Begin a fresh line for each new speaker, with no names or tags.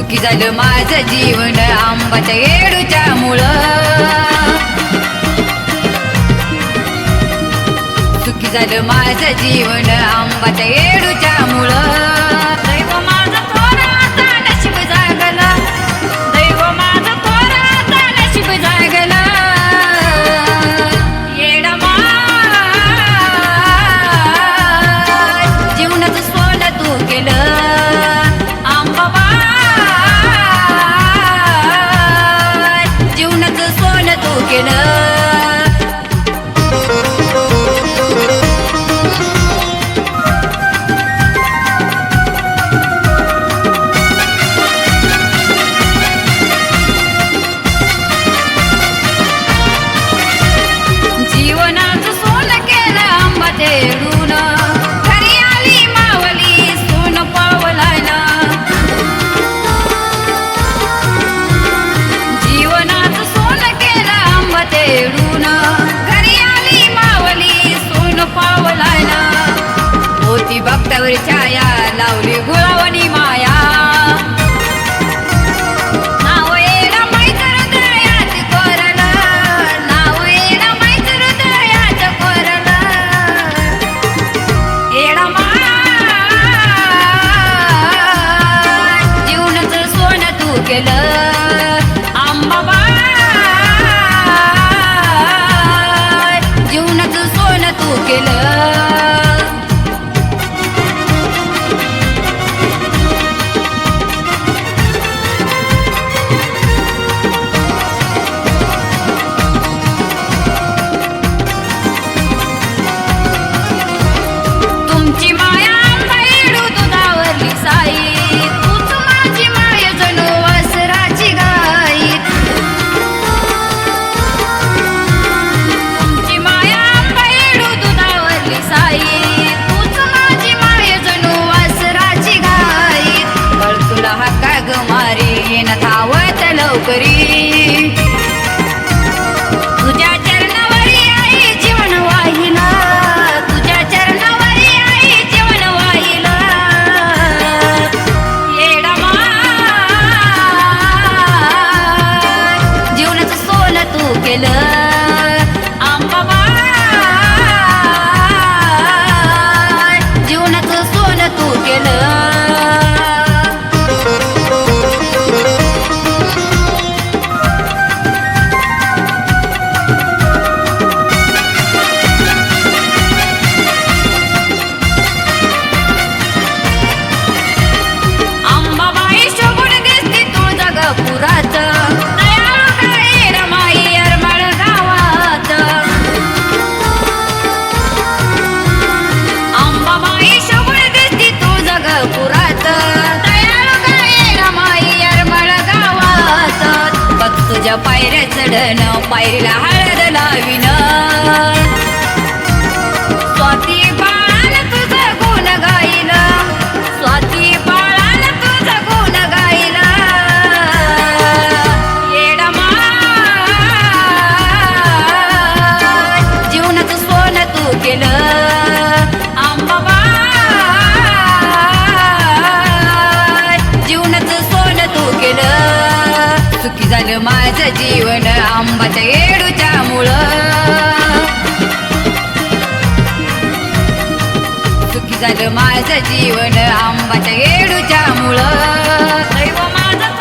सुखी झालं माझं जीवन आंबाच्या येडूच्या मुळ. सुखी झालं माझं जीवन आंबाच्या येडूच्या मुळ. केलं तू केलं जीवनाचं सोल केलं अंबा उंच पायऱ्या चढण पायरीला हळद लावीन. स्वाती झालं माझं जीवन आंबाच्या येडूच्या मुळ. सुखी झालं माझं जीवन आंबाच्या येडूच्या मुळ. माझं